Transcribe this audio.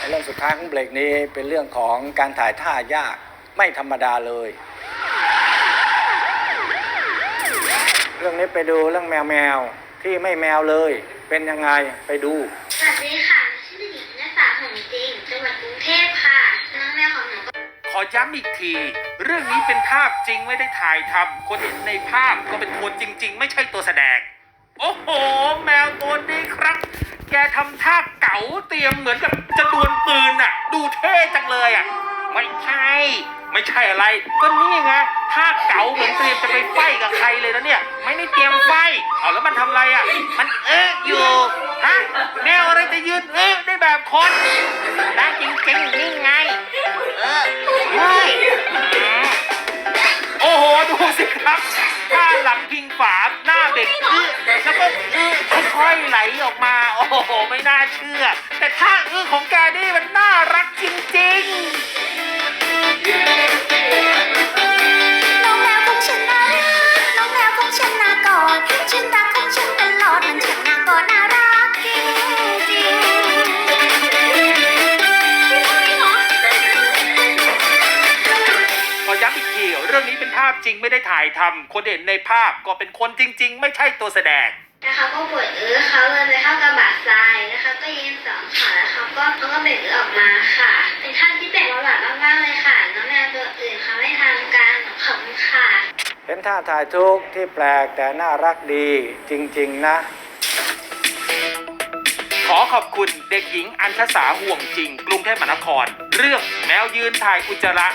ในเรื่องสุดท้ายของเบรกนี้เป็นเรื่องของการถ่ายท่ายากไม่ธรรมดาเลย เรื่องนี้ไปดูเรื่องแมวแมวๆที่ไม่แมวเลย เป็นยังไงไปดู สวัสดีค่ะ ชื่อเด็กหญิงนัสสาหงจริงจังหวัดกรุงเทพค่ะน้องแมวของหนูก็ขอย้ำอีกที เรื่องนี้เป็นภาพจริงไม่ได้ถ่ายทำคนเห็นในภาพก็เป็นคนจริง ๆ ไม่ใช่ตัวแสดง โอ้โห แมวตัวนี้ครับ แกทำท่าเก๋าเตรียมเหมือนกับจะดวลืนอะ ดูเท่จังเลยอะ ไม่ใช่ ไม่ใช่อะไร ก็นี่ไงท่าเก๋าเหมือนเตรียมจะไปไฟกับใครเลยนะเนี่ย ไม่ได้เตรียมไฟเอาแล้วมันทำอะไรอะ มันเอ๊ะอยู่ ฮะแมวอะไรจะยืนเอ๊ะได้แบบคนได้จริงๆนี่ไง เออเฮ้ยโอ้โห ดูสิครับท่าหลังพิงฝาหน้าเบ่งอื้อแล้วก็อื้อ ค่อยๆไหลออกมา โอ้โห ไม่น่าเชื่อ แต่ท่าอื้อของแกนี่มันน่ารักจริงๆน้องแมวของฉันน่าน้องแมวของฉันน่ากอดฉันรักของฉันตลอด มันช่างน่ากอดน่ารักจริงจริงขอย้ำอีกทีเรื่องนี้เป็นภาพจริงไม่ได้ถ่ายทำคนเห็นในภาพก็เป็นคนจริง ๆ ไม่ใช่ตัวแสดง นะคะก็ ก็เขาก็เบ่งเอื้อออกมาค่ะ เป็นท่าที่แปลกประหลาดมากๆเลยค่ะ น้องแมวตัวอื่นเขาไม่ทำกันขอบคุณค่ะ เป็นท่าถ่ายทุกข์ที่แปลกแต่น่ารักดีจริงๆนะ ขอขอบคุณเด็กหญิงอัญชสาห่วงจริง กรุงเทพมหานคร เรื่องแมวยืนถ่ายอุจจาระ